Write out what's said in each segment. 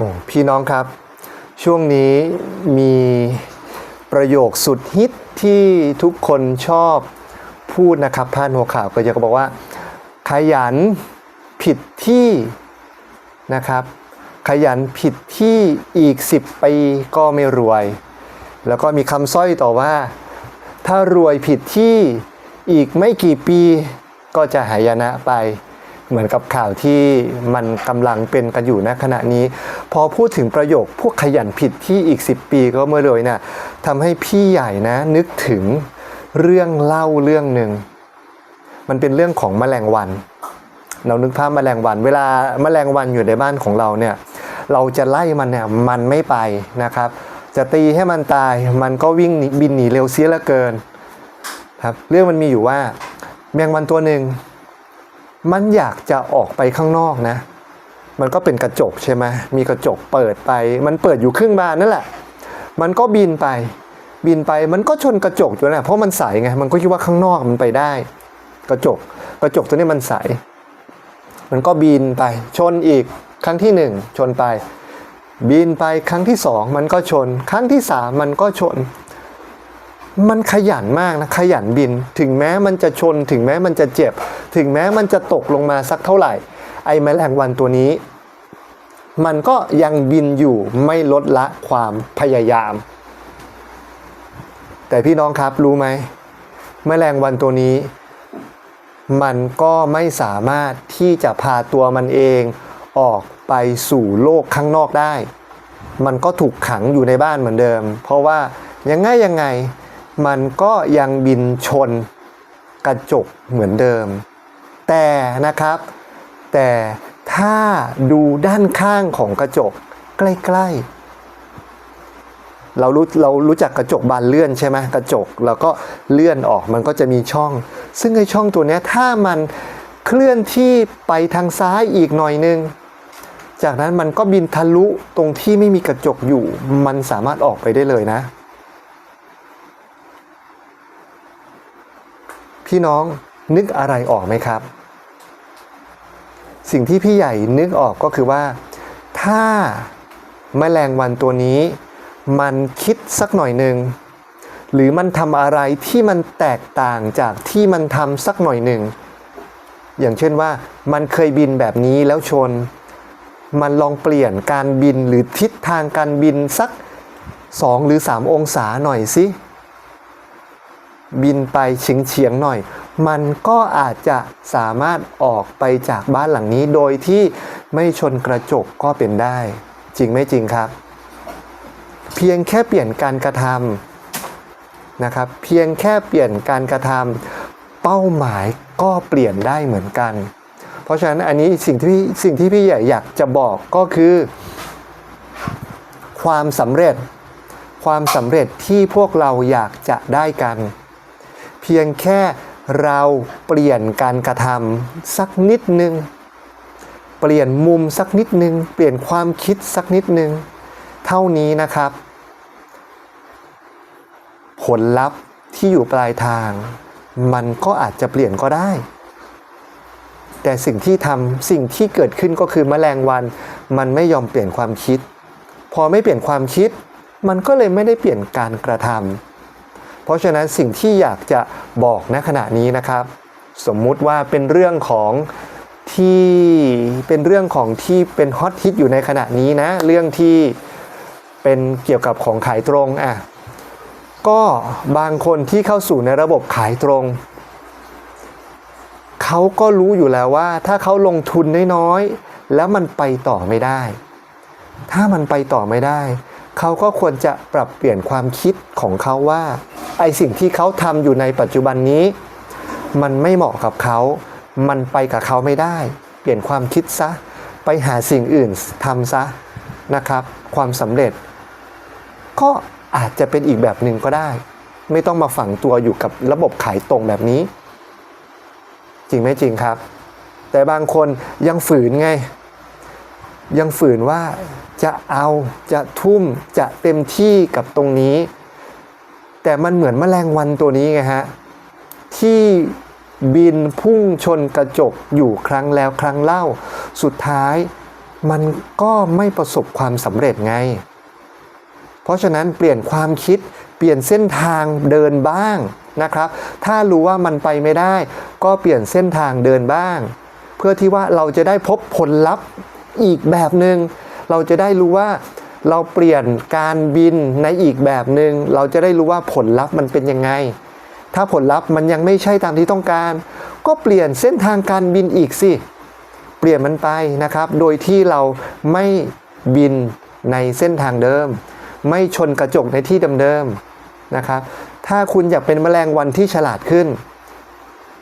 อ้พี่น้องครับ ช่วงนี้มีประโยคสุดฮิตที่ทุกคนชอบพูดนะครับพาดหัวข่าวก็จะบอกว่า ขยันผิดที่นะครับ ขยันผิดที่อีก 10 ปีก็ไม่รวย แล้วก็มีคำสร้อยต่อว่า ถ้ารวยผิดที่อีกไม่กี่ปีก็จะหายนะไป เหมือนกับข่าวที่มันกำลังเป็นกันอยู่ณขณะนี้ พอพูดถึงประโยคพวกขยันผิดที่อีก 10 ปีก็เมื่อเลยนะ่ะทำให้พี่ใหญ่นะนึกถึงเรื่องเล่าเรื่องหนึ่งมันเป็นเรื่องของแมลงวัน เรานึกภาพแมลงวัน เวลาแมลงวันอยู่ในบ้านของเราเนี่ยเราจะไล่มันเนี่ยมันไม่ไปนะครับ จะตีให้มันตายมันก็วิ่งบินหนีเร็วเสียเหลือเกินครับเรื่องมันมีอยู่ว่าแมงวันตัวหนึ่ง มันอยากจะออกไปข้างนอกนะ มันก็เป็นกระจกใช่ไหมมีกระจกเปิดไป มันเปิดอยู่ครึ่งบานนั่นแหละ มันก็บินไป บินไปมันก็ชนกระจกอยู่นะเพราะมันใสไง มันก็คิดว่าข้างนอกมันไปได้ กระจก กระจกตัวนี้มันใส มันก็บินไป ชนอีก ครั้งที่หนึ่งชนไป บินไปครั้งที่สองมันก็ชน ครั้งที่สามมันก็ชน มันขยันมากนะ ขยันบิน ถึงแม้มันจะชน ถึงแม้มันจะเจ็บ ถึงแม้มันจะตกลงมาสักเท่าไหร่ ไอ้แมลงวันตัวนี้ มันก็ยังบินอยู่ไม่ลดละความพยายาม แต่พี่น้องครับรู้ไหมแมลงวันตัวนี้ มันก็ไม่สามารถที่จะพาตัวมันเองออกไปสู่โลกข้างนอกได้ มันก็ถูกขังอยู่ในบ้านเหมือนเดิม เพราะว่ายังไงยังไง มันก็ยังบินชนกระจกเหมือนเดิม แต่นะครับ แต่ถ้าดูด้านข้างของกระจกใกล้ๆ เรารู้เรารู้จักกระจกบานเลื่อนใช่ไหมกระจกแล้วก็เลื่อนออกมันก็จะมีช่อง ซึ่งไอช่องตัวนี้ถ้ามันเคลื่อนที่ไปทางซ้ายอีกหน่อยนึง จากนั้นมันก็บินทะลุตรงที่ไม่มีกระจกอยู่ มันสามารถออกไปได้เลยนะ พี่น้องนึกอะไรออกไหมครับ สิ่งที่พี่ใหญ่นึกออกก็คือว่า ถ้าแมลงวันตัวนี้ มันคิดสักหน่อยหนึ่งหรือมันทำอะไรที่มันแตกต่างจากที่มันทำสักหน่อยหนึ่งอย่างเช่นว่ามันเคยบินแบบนี้แล้วชน มันลองเปลี่ยนการบินหรือทิศทางการบินสัก 2 หรือ 3 องศาหน่อยสิ บินไปเฉียงเฉียงหน่อย มันก็อาจจะสามารถออกไปจากบ้านหลังนี้โดยที่ไม่ชนกระจกก็เป็นได้ จริงไม่จริงครับ เพียงแค่เปลี่ยนการกระทำนะครับ เพียงแค่เปลี่ยนการกระทำเป้าหมายก็เปลี่ยนได้เหมือนกัน เพราะฉะนั้นอันนี้สิ่งที่พี่สิ่งที่พี่ใหญ่อยากจะบอกก็คือ ความสำเร็จความสำเร็จที่พวกเราอยากจะได้กัน พียงแค่เราเปลี่ยนการกระทำสักนิดนึง เปลี่ยนมุมสักนิดนึง เปลี่ยนความคิดสักนิดนึง เท่านี้นะครับ ผลลัพธ์ที่อยู่ปลายทาง มันก็อาจจะเปลี่ยนก็ได้ แต่สิ่งที่ทำสิ่งที่เกิดขึ้นก็คือแมลงวันมันไม่ยอมเปลี่ยนความคิด พอไม่เปลี่ยนความคิด มันก็เลยไม่ได้เปลี่ยนการกระทำ เพราะฉะนั้นสิ่งที่อยากจะบอกณขณะนี้นะครับ สมมุติว่าเป็นเรื่องของที่เป็นเรื่องของที่เป็นฮอตฮิตอยู่ในขณะนี้นะ เรื่องที่เป็นเกี่ยวกับของขายตรงอะก็บางคนที่เข้าสู่ในระบบขายตรง เขาก็รู้อยู่แล้วว่า ถ้าเขาลงทุนน้อยๆแล้วมันไปต่อไม่ได้ ถ้ามันไปต่อไม่ได้ เขาก็ควรจะปรับเปลี่ยนความคิดของเขาว่า ไอสิ่งที่เขาทำอยู่ในปัจจุบันนี้ มันไม่เหมาะกับเขา มันไปกับเขาไม่ได้ เปลี่ยนความคิดซะ ไปหาสิ่งอื่นทำซะนะครับ ความสำเร็จ ก็อาจจะเป็นอีกแบบหนึ่งก็ได้ ไม่ต้องมาฝังตัวอยู่กับระบบขายตรงแบบนี้ จริงไหมจริงครับ แต่บางคนยังฝืนไง ยังฝืนว่าจะเอาจะทุ่มจะเต็มที่กับตรงนี้ แต่มันเหมือนแมลงวันตัวนี้ไงฮะ ที่บินพุ่งชนกระจกอยู่ครั้งแล้วครั้งเล่า สุดท้ายมันก็ไม่ประสบความสำเร็จไง เพราะฉะนั้นเปลี่ยนความคิดเปลี่ยนเส้นทางเดินบ้างนะครับ ถ้ารู้ว่ามันไปไม่ได้ ก็เปลี่ยนเส้นทางเดินบ้าง เพื่อที่ว่าเราจะได้พบผลลัพธ์อีกแบบหนึง่งเราจะได้รู้ว่า เราเปลี่ยนการบินในอีกแบบหนึง่งเราจะได้รู้ว่าผลลัพธ์มันเป็นยังไง ถ้าผลลัพธ์มันยังไม่ใช่ตามที่ต้องการ ก็เปลี่ยนเส้นทางการบินอีกสิเปลี่ยนมันไปนะครับ โดยที่เราไม่บินในเส้นทางเดิม ไม่ชนกระจกในที่เดิมๆนะครับ ถ้าคุณอยากเป็นแมลงวันที่ฉลาดขึ้น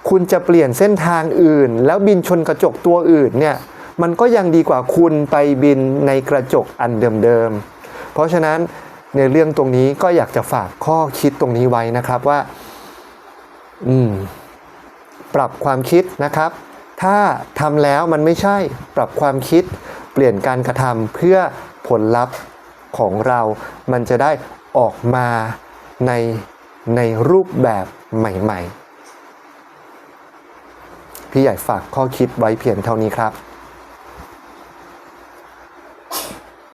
คุณจะเปลี่ยนเส้นทางอื่น แล้วบินชนกระจกตัวอื่นเนี่ย มันก็ยังดีกว่าคุณไปบินในกระจกอันเดิมๆ เพราะฉะนั้นในเรื่องตรงนี้ก็อยากจะฝากข้อคิดตรงนี้ไว้นะครับว่า อืม ปรับความคิดนะครับ ถ้าทำแล้วมันไม่ใช่ปรับความคิด เปลี่ยนการกระทำเพื่อผลลัพธ์ของเรา มันจะได้ออกมาในในรูปแบบใหม่ ๆ พี่ใหญ่ฝากข้อคิดไว้เพียงเท่านี้ครับ